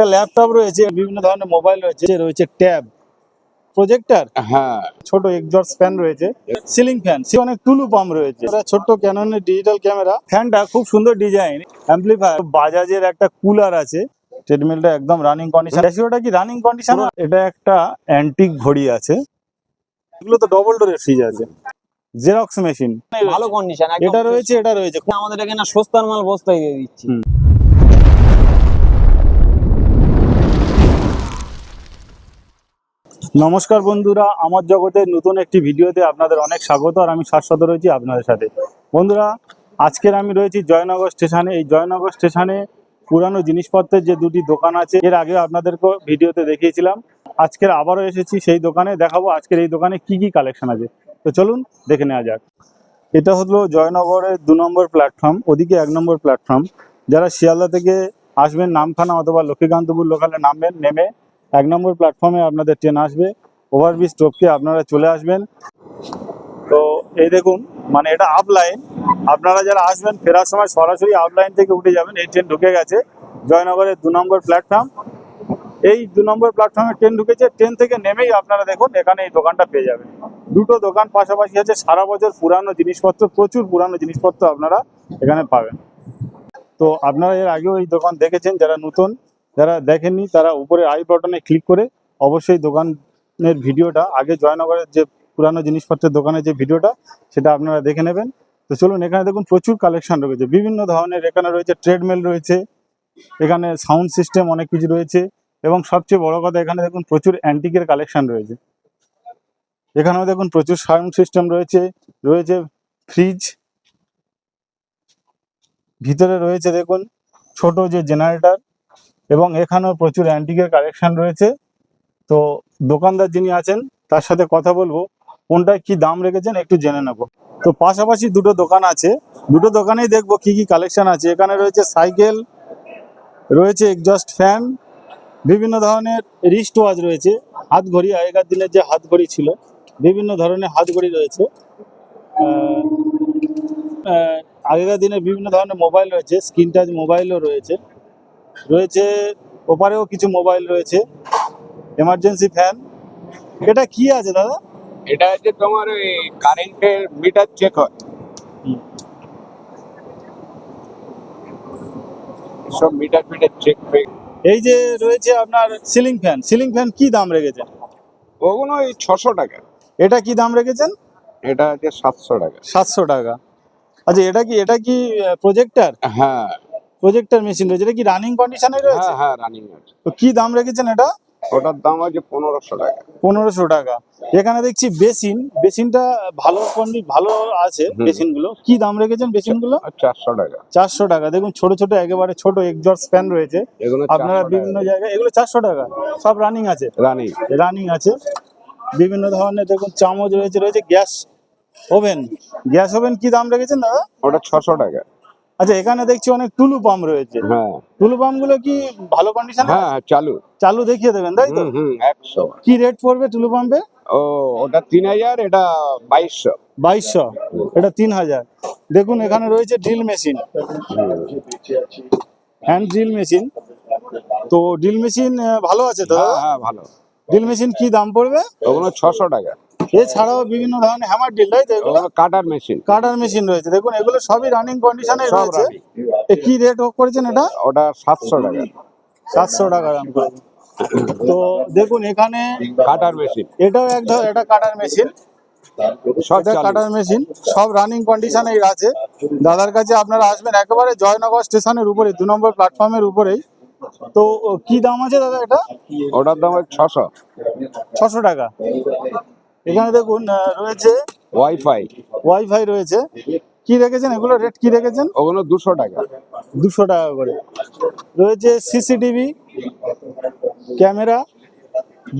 একটা ল্যাপটপ রয়েছে বিভিন্ন ধরনের মোবাইল রয়েছে রয়েছে ট্যাব প্রজেক্টর হ্যাঁ। ছোট এক্সস্ট ফ্যান রয়েছে সিলিং ফ্যান সে অনেক টুলু পাম্প রয়েছে। ছোট্ট ক্যাননের ডিজিটাল ক্যামেরা ফ্যানটা খুব সুন্দর ডিজাইন অ্যাম্পলিফায়ার বাজাজের একটা কুলার আছে ট্রেডমিলটা একদম রানিং কন্ডিশন রেশিওটা কি রানিং কন্ডিশন এটা একটা অ্যান্টিক ঘড়ি আছে এগুলো তো ডবল ডোরের ফ্রিজ আছে জেরক্স মেশিন ভালো কন্ডিশন এটা রয়েছে এটা রয়েছে। আমাদের এখানে সস্তার মাল বস্তায় দিয়ে দিচ্ছি। নমস্কার বন্ধুরা, আমার জগতের নতুন একটি ভিডিওতে আপনাদের অনেক স্বাগত আর আমি শাশ্বত রয়েছি আপনাদের সাথে। বন্ধুরা, আজকের আমি রয়েছি জয়নগর স্টেশনে। এই জয়নগর স্টেশনে পুরানো জিনিসপত্রের যে দুটি দোকান আছে, এর আগে আপনাদেরকে ভিডিওতে দেখিয়েছিলাম। আজকের আবারও এসেছি সেই দোকানে, দেখাবো আজকের এই দোকানে কি কি কালেকশন আছে। তো চলুন দেখে নেওয়া যাক। এটা হলো জয়নগরের দু নম্বর প্ল্যাটফর্ম ওদিকে এক নম্বর প্ল্যাটফর্ম যারা শিয়ালদা থেকে আসবেন, নামখানা অথবা লক্ষ্মীকান্তপুর লোকালে নামবেন, নেমে এক নম্বর প্ল্যাটফর্মে আপনাদের ট্রেন আসবে। ওভারব্রিজ টপকে আপনারা চলে আসবেন। তো এই দেখুন মানে এটা আপ লাইন আপনারা যারা আসবেন, ফেরার সময় সরাসরি আপ লাইন থেকে উঠে যাবেন। এই ট্রেন ঢুকে গেছে জয়নগরের দু নম্বর প্ল্যাটফর্ম এই দু নম্বর প্ল্যাটফর্মে ট্রেন ঢুকেছে। ট্রেন থেকে নেমেই আপনারা দেখুন, এখানে এই দোকানটা পেয়ে যাবেন। দুটো দোকান পাশাপাশি আছে। সারা বছর পুরানো জিনিসপত্র, প্রচুর পুরানো জিনিসপত্র আপনারা এখানে পাবেন। তো আপনারা এর আগেও এই দোকান দেখেছেন, যারা নতুন। যারা দেখেননি, তারা উপরে আই বাটনে ক্লিক করে অবশ্যই দোকানের ভিডিওটা, আগে জয়নগরের যে পুরানো জিনিসপত্রের দোকানের যে ভিডিওটা, সেটা আপনারা দেখে নেবেন। তো চলুন, এখানে দেখুন প্রচুর কালেকশন রয়েছে। বিভিন্ন ধরনের এখানে রয়েছে ট্রেডমিল রয়েছে, এখানে সাউন্ড সিস্টেম অনেক কিছু রয়েছে এবং সবচেয়ে বড় কথা, এখানে দেখুন প্রচুর অ্যান্টিকের কালেকশন রয়েছে। এখানেও দেখুন প্রচুর সাউন্ড সিস্টেম রয়েছে রয়েছে ফ্রিজ ভিতরে রয়েছে দেখুন ছোট যে জেনারেটর এবং এখানেও প্রচুর অ্যান্টিকের কালেকশন রয়েছে। তো দোকানদার যিনি আছেন, তার সাথে কথা বলব, কোনটায় কি দাম রেখেছেন একটু জেনে নেব। তো পাশাপাশি দুটো দোকান আছে। দুটো দোকানেই দেখব কি কি কালেকশন আছে। এখানে রয়েছে সাইকেল, রয়েছে এক্সস্ট ফ্যান বিভিন্ন ধরনের রিস্ট ওয়াচ রয়েছে। হাত ঘড়ি আগেকার দিনের যে হাত ঘড়ি ছিল, বিভিন্ন ধরনের হাত ঘড়ি রয়েছে আগেকার দিনে বিভিন্ন ধরনের মোবাইল রয়েছে স্ক্রিন টাচ মোবাইলও রয়েছে। রয়েছে ওপারেও কিছু মোবাইল রয়েছে। এমার্জেন্সি ফ্যান এটা কি আছে দাদা? এটা হচ্ছে তোমার ওই কারেন্টের মিটার চেক হয়। সব মিটার ফিটার চেক এই যে রয়েছে আপনার সিলিং ফ্যান সিলিং ফ্যান কি দাম রেখেছেন? ওগুলো ওই ছশো টাকা। এটা কি দাম রেখেছেন? এটা হচ্ছে সাতশো টাকা। সাতশো টাকা। আচ্ছা এটা কি এটা কি প্রজেক্টর হ্যাঁ। প্রজেক্টর মেশিন রয়েছে। এটা কি রানিং কন্ডিশনে রয়েছে? হ্যাঁ হ্যাঁ রানিং আছে। তো কি দাম রেখেছেন এটা? ওটার দাম আছে পনেরোশো টাকা। পনেরোশো টাকা। এখানে দেখছি বেসিন। বেসিনটা ভালো কোয়ালিটি ভালো আছে হুম। বেসিনগুলো কি দাম রেখেছেন বেসিনগুলো আর চারশো টাকা। চারশো টাকা। দেখুন ছোট ছোট একেবারে ছোট এক্সস্ট ফ্যান রয়েছে। আপনারা বিভিন্ন জায়গায় এগুলো চারশো টাকা। সব রানিং আছে। রানিং রানিং আছে। বিভিন্ন ধরনের দেখুন চামচ রয়েছে রয়েছে গ্যাস ওভেন। গ্যাস ওভেন কি দাম রেখেছেন দাদা? ওটা ছশো টাকা। আচ্ছা এখানে দেখছি অনেক টুলু পাম্প রয়েছে। হ্যাঁ। টুলু পাম্পগুলো কি ভালো কন্ডিশনে হ্যাঁ চালু। চালু দেখিয়ে দেবেন তাই তো? হুম একশো। কি রেট পড়বে টুলু পাম্পে? ও ওটা তিন হাজার এটা বাইশশো। বাইশশো এটা তিন হাজার। দেখুন এখানে রয়েছে drill machine hand drill machine তো ড্রিল মেশিন ভালো আছে তো? হ্যাঁ হ্যাঁ ভালো। ড্রিল মেশিন কি দাম পড়বে? ওগুলো ছশো টাকা। এছাড়াও বিভিন্ন ধরনের হ্যামার তো এগুলো। কাটার মেশিন কাটার মেশিন রয়েছে। দেখুন এগুলো সবই রানিং কন্ডিশনে রয়েছে। এ কি রেট করেছেন এটা? ওটা সাতশো টাকা। সাতশো টাকা দাম করেছে তো দেখুন এখানে কাটার মেশিন এটাও এক ধর এটা কাটার মেশিন কাটার মেশিন সব রানিং কন্ডিশনে আছে। দাদার কাছে আপনারা আসবেন একেবারে জয়নগর স্টেশনের উপরে দু নম্বর প্ল্যাটফর্মের উপরেই। তো কি দাম আছে দাদা এটা? ওটার দাম ছশো। ছশো টাকা। এখানে দেখুন রয়েছে ওয়াইফাই ওয়াইফাই রয়েছে। কি রেখেছেন? এগুলো রেট কি রেখেছেন? ওগুলো দুশো টাকা। দুশো টাকা করে। রয়েছে সিসিটিভি ক্যামেরা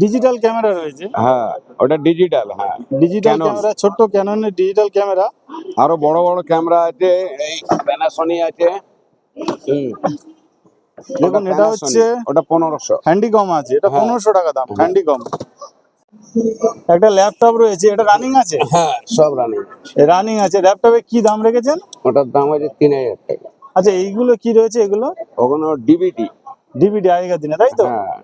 ডিজিটাল ক্যামেরা রয়েছে। হ্যাঁ ওটা ডিজিটাল হ্যাঁ। ডিজিটাল ক্যামেরা ছোট্ট ক্যাননের ডিজিটাল ক্যামেরা। আরও বড় বড় ক্যামেরা আছে এই প্যানাসনি আছে। দেখুন এটা হচ্ছে ওটা পনেরোশো। হ্যান্ডিকম আছে। এটা হ্যাঁ। পনেরোশো টাকা দাম হ্যান্ডিকম একটা ল্যাপটপ রয়েছে এটা রানিং আছে? হ্যাঁ সব রানিং রানিং আছে ল্যাপটপে কি দাম রেখেছেন? ওটার দাম আছে তিন হাজার টাকা। আচ্ছা এইগুলো কি রয়েছে এগুলো? ওগুলো ডিবিটি ডিভিডি আগেকার দিনে তাই তো? হ্যাঁ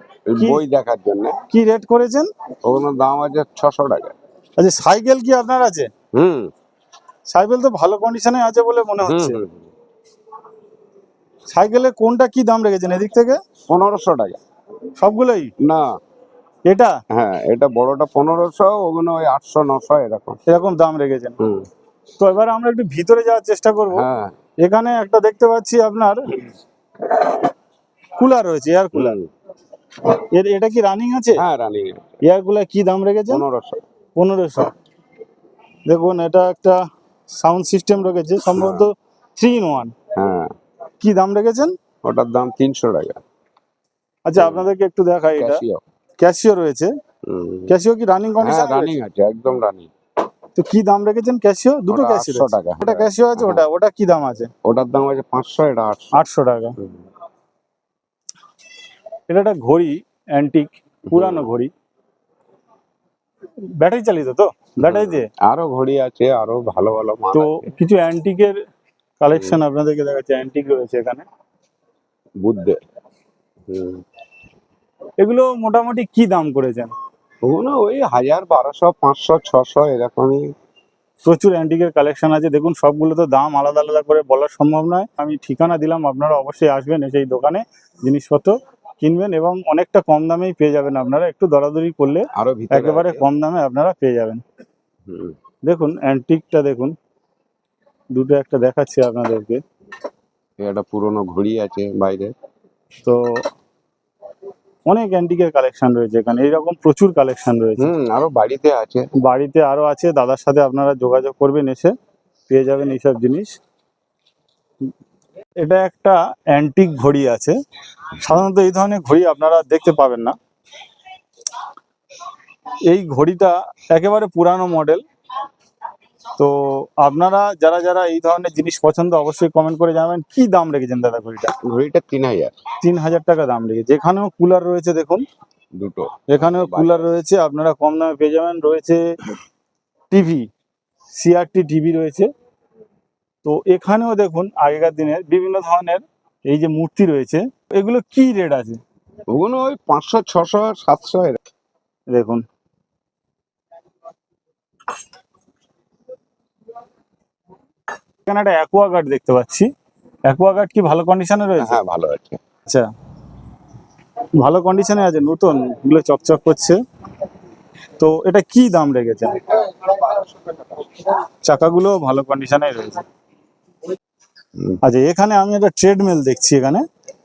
বই দেখার জন্য। কি রেট করেছেন? ওগুলোর দাম আছে ছশো টাকা। আচ্ছা সাইকেল কি আপনার আছে? হুম। সাইকেল তো ভালো কন্ডিশনে আছে বলে মনে হচ্ছে। সাইকেলের কোনটা কি দাম রেখেছেন এদিক থেকে? পনেরোশো টাকা। সবগুলোই? না। এটা? হ্যাঁ এটা বড়টা পনেরোশো ওগুলো ওই আটশো নশো এরকম। এরকম দাম রেখেছেন। তো এবার আমরা একটু ভিতরে যাওয়ার চেষ্টা করব। হ্যাঁ। এখানে একটা দেখতে পাচ্ছি আপনার কুলার রয়েছে এয়ার কুলার। এর এটা কি রানিং আছে? হ্যাঁ রানিং এয়ার কুলার কি দাম রেখেছেন? পনেরোশো। পনেরোশো। দেখুন এটা একটা সাউন্ড সিস্টেম রেখেছে সম্ভবত থ্রি ইন ওয়ান। হ্যাঁ। কি দাম রেখেছেন? ওটার দাম তিনশো টাকা। আচ্ছা আপনাদেরকে একটু দেখাই এটা। ক্যাশিও রয়েছে। ক্যাশিও কি রানিং কন্ডিশন রানিং আছে একদম রানিং তো কি দাম রেখেছেন ক্যাশিও দুটো ক্যাশিও 800 টাকা। ওটা ক্যাশিও আছে ওটা ওটা কি দাম আছে? ওটার দাম আছে পাঁচশো এটা আটশো। আটশো টাকা। এটা একটা ঘড়ি অ্যান্টিক পুরানো ঘড়ি। ব্যাটারি চালিত তো? ব্যাটারি দিয়ে? আরও ঘড়ি আছে আরও ভালো ভালো মাল তো কিছু অ্যান্টিকের কালেকশন আপনাদেরকে দেখাচ্ছে। অ্যান্টিক রয়েছে এখানে। বুদ্ধের। এগুলো মোটামুটি কি দাম করেছেন? ওগুলো ওই হাজার বারোশো পাঁচশো ছশো এরকমই। প্রচুর অ্যান্টিকের কালেকশন আছে। দেখুন সবগুলো তো দাম আলাদা আলাদা করে বলা সম্ভব নয়। আমি ঠিকানা দিলাম আপনারা অবশ্যই আসবেন এসে এই দোকানে জিনিসপত্র কিনবেন এবং অনেকটা কম দামেই পেয়ে যাবেন আপনারা। একটু দরাদরি করলে আরও একেবারে কম দামে আপনারা পেয়ে যাবেন। দেখুন অ্যান্টিকটা দেখুন। দুটো একটা দেখাচ্ছি আপনাদেরকে। একটা পুরনো ঘড়ি আছে বাইরে। তো অনেক অ্যান্টিকের কালেকশন রয়েছে এখানে। এইরকম প্রচুর কালেকশন রয়েছে। হুম আরও বাড়িতে আছে। বাড়িতে আরও আছে। দাদার সাথে আপনারা যোগাযোগ করবেন এসে। পেয়ে যাবেন এইসব জিনিস। এটা একটা অ্যান্টিক ঘড়ি আছে। সাধারণত এই ধরনের ঘড়ি আপনারা দেখতে পাবেন না। এই ঘড়িটা একেবারে পুরানো মডেল তো আপনারা যারা যারা এই ধরনের জিনিস পছন্দ অবশ্যই কমেন্ট করে জানাবেন কি দাম রেখেছেন দাদা ঘড়িটা? ঘড়িটা তিন হাজার। তিন হাজার টাকা দাম রেখেছে। এখানেও কুলার রয়েছে দেখুন। দুটো। এখানেও কুলার রয়েছে আপনারা কম দামে পেয়ে যাবেন। রয়েছে টিভি সিআরটি টিভি রয়েছে। তো এখানেও দেখুন আগেকার দিনের বিভিন্ন ধরনের এই যে মূর্তি রয়েছে এগুলো কি রেট আছে? ওগুলো ওই পাঁচশো ছশো সাতশো দেখুন। এখানে একটা অ্যাকোয়াগার্ড দেখতে পাচ্ছি। অ্যাকোয়াগার্ড কি ভালো কন্ডিশনে রয়েছে? হ্যাঁ ভালো আছে। আচ্ছা। ভালো কন্ডিশনে আছে নতুন এগুলো চকচক করছে। তো এটা কি দাম রেখেছেন? চাকাগুলো ভালো কন্ডিশনে রয়েছে। আচ্ছা এখানে আমি একটা ট্রেডমিল দেখছি এখানে।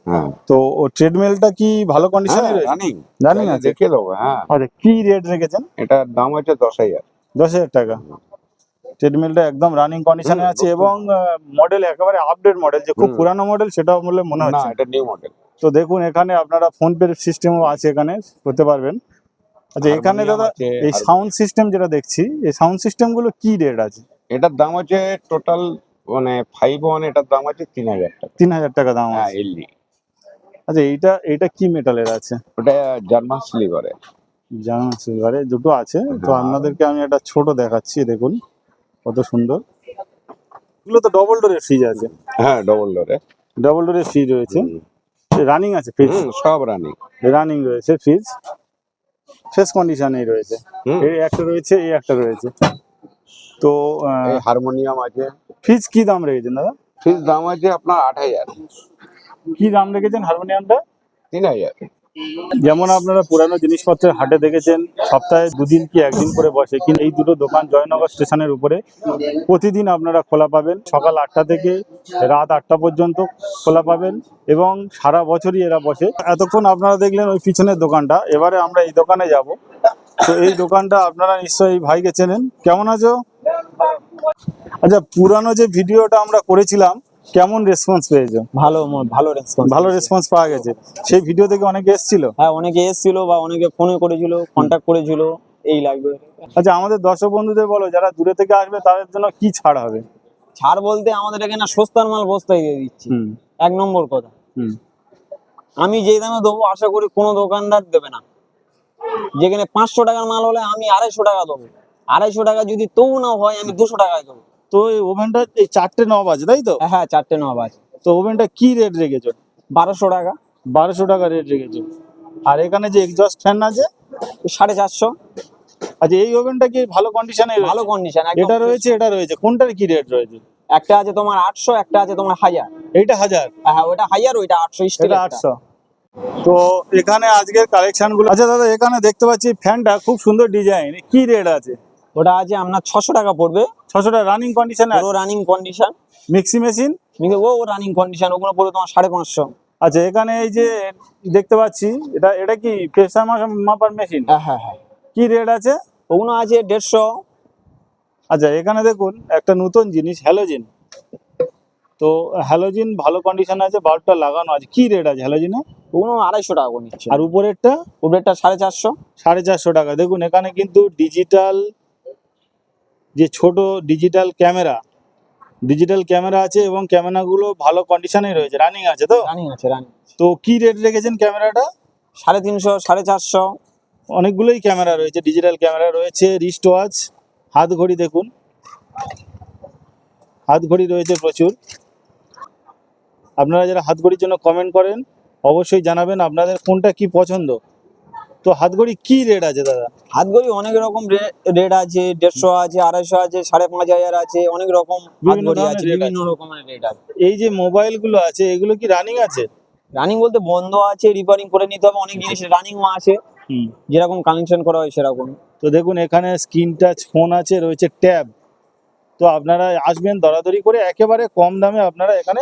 হ্যাঁ। তো ও ট্রেডমিলটা কি ভালো কন্ডিশনে রয়েছে? রানিং আছে? দেখে দেবো হ্যাঁ। আচ্ছা কি রেট রেখেছেন? এটার দাম আছে দশ হাজার। দশ হাজার টাকা। ট্রেডমিলটা একদম রানিং কন্ডিশনে আছে এবং মডেল একেবারে আপডেট মডেল যে খুব পুরানো মডেল সেটাও বলে মনে হচ্ছে। এটা নিউ মডেল তো দেখুন এখানে আপনারা ফোন পে সিস্টেমও আছে এখানে করতে পারবেন। আচ্ছা এখানে দাদা এই সাউন্ড সিস্টেম যেটা দেখছি এই সাউন্ড সিস্টেমগুলো কি রেট আছে? এটার দাম আছে টোটাল মানে ফাইভ ওয়ান এটার দাম আছে তিন হাজার টাকা। তিন হাজার টাকা দাম হ্যাঁ আছে। এলডি আচ্ছা এইটা এটা কি মেটালের আছে? ওটা জার্মান স্লিভারে জার্মান সিলভারে দুটো আছে। তো হ্যাঁ। আপনাদেরকে আমি একটা ছোট দেখাচ্ছি দেখুন। কত সুন্দর। এগুলো তো ডবল ডোরের ফ্রিজ আছে। হ্যাঁ ডবল ডোরে ডবল ডোরের ফ্রিজ রয়েছে। রানিং আছে ফ্রিজ সব রানিং রানিং রয়েছে ফ্রিজ ফ্রেশ কন্ডিশনেই রয়েছে। এই একটা রয়েছে এই একটা রয়েছে। তো হারমোনিয়াম আছে। ফ্রিজ কি দাম রেখেছেন দাদা? ফ্রিজ দাম আছে আপনার আট হাজার। কি দাম রেখেছেন হারমোনিয়ামটা তিন হাজার। যেমন আপনারা পুরানো জিনিসপত্রের হাটে দেখেছেন, সপ্তাহে দুদিন কি একদিন করে বসে, কিন্তু এই দুটো দোকান জয়নগর স্টেশনের উপরে। প্রতিদিন আপনারা খোলা পাবেন, সকাল আটটা থেকে রাত আটটা পর্যন্ত খোলা পাবেন, এবং সারা বছরই এরা বসে। এতক্ষণ আপনারা দেখলেন ওই পিছনের দোকানটা, এবারে আমরা এই দোকানে যাব। তো এই দোকানটা আপনারা নিশ্চয়ই ভাইকে চেনেন। কেমন আছো? আচ্ছা পুরানো যে ভিডিওটা আমরা করেছিলাম কেমন রেসপন্স পেয়েছ? ভালো ভালো রেসপন্স ভালো রেসপন্স পাওয়া গেছে। সেই ভিডিও থেকে অনেকে এসেছিল? হ্যাঁ অনেকে এসেছিল বা অনেকে ফোনে করেছিল কন্ট্যাক্ট করেছিল এই লাগবে। আচ্ছা আমাদের দর্শক বন্ধুদের বলো যারা দূরে থেকে আসবে তাদের জন্য কি ছাড় হবে? ছাড় বলতে আমাদের এখানে সস্তার মাল বস্তায় দিয়ে দিচ্ছি। এক নম্বর কথা। হুম। আমি যেই দামে দেবো আশা করি কোনো দোকানদার দেবে না। যেখানে পাঁচশো টাকার মাল হলে আমি আড়াইশো টাকা দেবো। আড়াইশো টাকা যদি তবু না হয় আমি দুশো টাকায় দেবো। তো এই ওভেনটা এই চারটে নব আছে তাই তো? হ্যাঁ চারটে নব আছে। তো ওভেনটা কি রেট রেখেছো? বারোশো টাকা। বারোশো টাকা রেট রেখেছে। আর এখানে যে এক্সস্ট ফ্যান আছে? সাড়ে চারশো। আচ্ছা এই ওভেনটা কি ভালো কন্ডিশনে ভালো কন্ডিশন এটা রয়েছে এটা রয়েছে। কোনটার কি রেট রয়েছে? একটা আছে তোমার আটশো একটা আছে তোমার হাজার। এইটা হাজার? হ্যাঁ ওটা হাজার ওইটা আটশো এটা আটশো। তো এখানে আজকের কালেকশনগুলো আচ্ছা দাদা এখানে দেখতে পাচ্ছি ফ্যানটা খুব সুন্দর ডিজাইন কি রেট আছে? ওটা আছে আপনার ছশো টাকা পড়বে। ছশো টাকা রানিং কন্ডিশনে পুরো রানিং কন্ডিশন মিক্সি মেশিন ও রানিং কন্ডিশন ওগুলো পড়বে তোমার সাড়ে পাঁচশো। আচ্ছা এখানে এই যে দেখতে পাচ্ছি এটা এটা কি প্রেসার মাপার মেশিন হ্যাঁ হ্যাঁ হ্যাঁ। কি রেট আছে? ওগুলো আছে দেড়শো। আচ্ছা এখানে দেখুন একটা নতুন জিনিস হ্যালোজিন তো হ্যালোজিন ভালো কন্ডিশন আছে বাল্বটা লাগানো আছে। কি রেট আছে হ্যালোজিনে ওগুলো আড়াইশো টাকা করে নিচ্ছে। আর উপরেরটা? উপরেরটা সাড়ে চারশো। সাড়ে চারশো টাকা। দেখুন এখানে কিন্তু ডিজিটাল যে ছোট ডিজিটাল ক্যামেরা ডিজিটাল ক্যামেরা আছে এবং ক্যামেরাগুলো ভালো কন্ডিশনে রয়েছে। রানিং আছে তো? রানিং আছে রানিং তো কি রেট রেখেছেন ক্যামেরাটা সাড়ে তিনশো সাড়ে চারশো। অনেকগুলোই ক্যামেরা রয়েছে ডিজিটাল ক্যামেরা রয়েছে রিস্ট ওয়াচ হাত ঘড়ি দেখুন। হাত ঘড়ি রয়েছে প্রচুর। আপনারা যারা হাত ঘড়ির জন্য কমেন্ট করেন অবশ্যই জানাবেন আপনাদের কোনটা কি পছন্দ। তো হাত ঘড়ি কি রেট আছে দাদা? হাত ঘড়ি অনেক রকম রেট আছে দেড়শো আছে আড়াইশো আছে সাড়ে পাঁচ হাজার আছে অনেক রকম হাত ঘড়ি আছে বিভিন্ন রকমের রেট আছে। এই যে মোবাইলগুলো আছে এগুলো কি রানিং আছে? রানিং বলতে বন্ধ আছে রিপেয়ারিং করে নিতে হবে অনেক জিনিস রানিংও আছে। যেরকম কানেকশন করা হয় সেরকম। তো দেখুন এখানে স্ক্রিন টাচ ফোন আছে রয়েছে ট্যাব তো আপনারা আসবেন দরাদরি করে একেবারে কম দামে আপনারা এখানে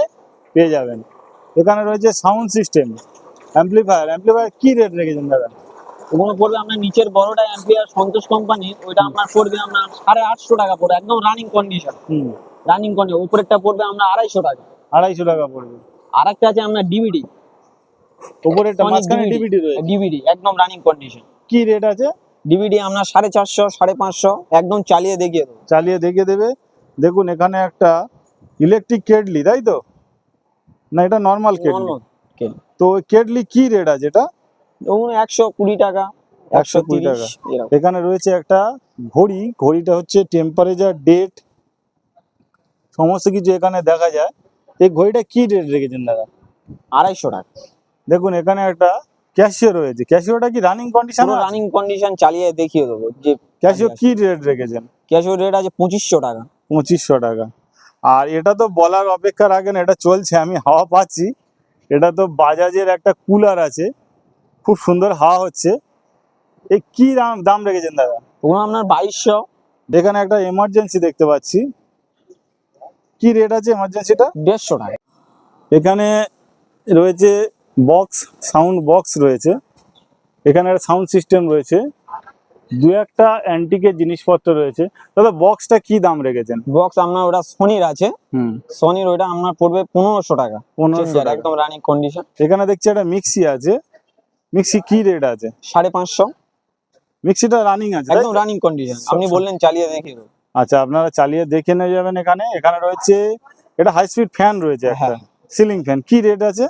পেয়ে যাবেন। এখানে রয়েছে সাউন্ড সিস্টেম অ্যাম্পলিফায়ার অ্যাম্পলিফায়ার কি রেট রেখেছেন দাদা? ওগুলো পড়বে আপনার নিচের বড়টা অ্যাম্পিয়ার সন্তোষ কোম্পানির ওইটা আপনার পড়বে আপনার সাড়ে আটশো টাকা পড়বে একদম রানিং কন্ডিশন রানিং কন্ডিশন উপরেরটা পড়বে আমরা আড়াইশো টাকা। আড়াইশো টাকা পড়বে। আর একটা আছে আপনার ডিভিডি উপরেরটা মাঝখানে ডিভিডি রয়েছে। ডিভিডি একদম রানিং কন্ডিশন কি রেট আছে? ডিভিডি আপনার সাড়ে চারশো সাড়ে পাঁচশো একদম চালিয়ে দেখিয়ে দেবো। চালিয়ে দেখিয়ে দেবে। দেখুন এখানে একটা ইলেকট্রিক কেটলি তাই তো? না এটা নর্মাল কেটলি। তো কেটলি কি রেট আছে এটা? ওগুলো একশো কুড়ি টাকা একশো 120 কুড়ি টাকা। এখানে রয়েছে একটা ঘড়ি ঘড়িটা হচ্ছে টেম্পারেচার ডেট সমস্ত কিছু এখানে দেখা যায়। এই ঘড়িটা কি রেট রেখেছেন দাদা? আড়াইশো টাকা। দেখুন এখানে একটা ক্যাশিও রয়েছে। ক্যাশিওটা কি রানিং কন্ডিশন রানিং কন্ডিশন চালিয়ে দেখিয়ে দেবো। যে ক্যাশিও কি রেট রেখেছেন? ক্যাশিও রেট আছে পঁচিশশো টাকা। পঁচিশশো টাকা। আর এটা তো বলার অপেক্ষা রাখেন এটা চলছে আমি হাওয়া পাচ্ছি। এটা তো বাজাজের একটা কুলার আছে। খুব সুন্দর হাওয়া হচ্ছে। এই কি দাম দাম রেখেছেন দাদা? ওগুলো আপনার বাইশশো। এখানে একটা এমার্জেন্সি দেখতে পাচ্ছি। কি রেট আছে এমার্জেন্সিটা দেড়শো টাকা। এখানে রয়েছে বক্স সাউন্ড বক্স রয়েছে। এখানে একটা সাউন্ড সিস্টেম রয়েছে। দু একটা অ্যান্টিকের জিনিসপত্র রয়েছে। দাদা বক্সটা কি দাম রেখেছেন? বক্স আপনার ওটা সোনির আছে। হুম। সোনির ওইটা আপনার পড়বে পনেরোশো টাকা। পনেরোশো টাকা। একদম রানিং কন্ডিশন এখানে দেখছি একটা মিক্সি আছে। মিক্সি কি রেট আছে? সাড়ে পাঁচশো। মিক্সিটা রানিং আছে একদম রানিং কন্ডিশন আপনি বললেন চালিয়ে দেবো। আচ্ছা আপনারা চালিয়ে দেখে নিয়ে যাবেন এখানে। এখানে রয়েছে এটা হাই স্পিড ফ্যান রয়েছে একটা। সিলিং ফ্যান কি রেট আছে?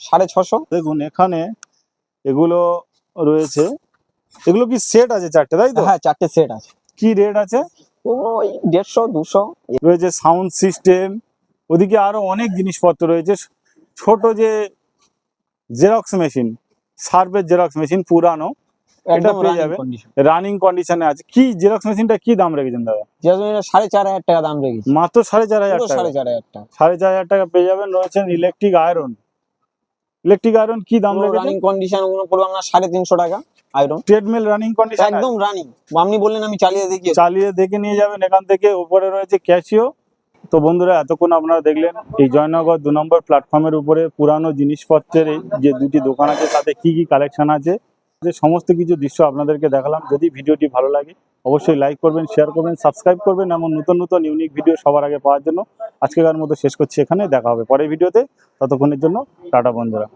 সাড়ে ছশো। দেখুন এখানে এগুলো রয়েছে। এগুলো কি সেট আছে চারটে তাই তো? হ্যাঁ চারটে সেট আছে। কি রেট আছে? ওই দেড়শো দুশো। রয়েছে সাউন্ড সিস্টেম ওদিকে আরও অনেক জিনিসপত্র রয়েছে। ছোট যে জেরক্স মেশিন সার্ভের জেরক্স মেশিন পুরানো একদম পেয়ে যাবে। রানিং কন্ডিশনে আছে। কি জেরক্স মেশিনটা কি দাম রেখেছেন দাদা? সাড়ে চার হাজার টাকা দাম রেখেছি। মাত্র সাড়ে চার হাজার টাকা। সাড়ে চার হাজার টাকা। সাড়ে চার হাজার টাকা পেয়ে যাবেন। রয়েছেন ইলেকট্রিক আয়রন ইলেকট্রিক আয়রন কি দাম রেখেছেন? রানিং কন্ডিশন ওগুলো পড়বে আপনার সাড়ে তিনশো টাকা আয়রন ট্রেডমিল রানিং কন্ডিশন একদম রানিং আপনি বললেন আমি চালিয়ে দেখি। চালিয়ে দেখে নিয়ে যাবেন। এখান থেকে উপরে রয়েছে ক্যাশিও তো বন্ধুরা, এতক্ষণ আপনারা দেখলেন এই জয়নগর দু নম্বর প্ল্যাটফর্মের উপরে পুরানো জিনিসপত্রের যে দুটি দোকান আছে, তাতে কি কি কালেকশন আছে, যে সমস্ত কিছু দৃশ্য আপনাদেরকে দেখালাম। যদি ভিডিওটি ভালো লাগে, অবশ্যই লাইক করবেন শেয়ার করবেন সাবস্ক্রাইব করবেন, এমন নতুন নতুন ইউনিক ভিডিও সবার আগে পাওয়ার জন্য। আজকেকার মতো শেষ করছি এখানে, দেখা হবে পরের ভিডিওতে ততক্ষণের জন্য, টাটা বন্ধুরা।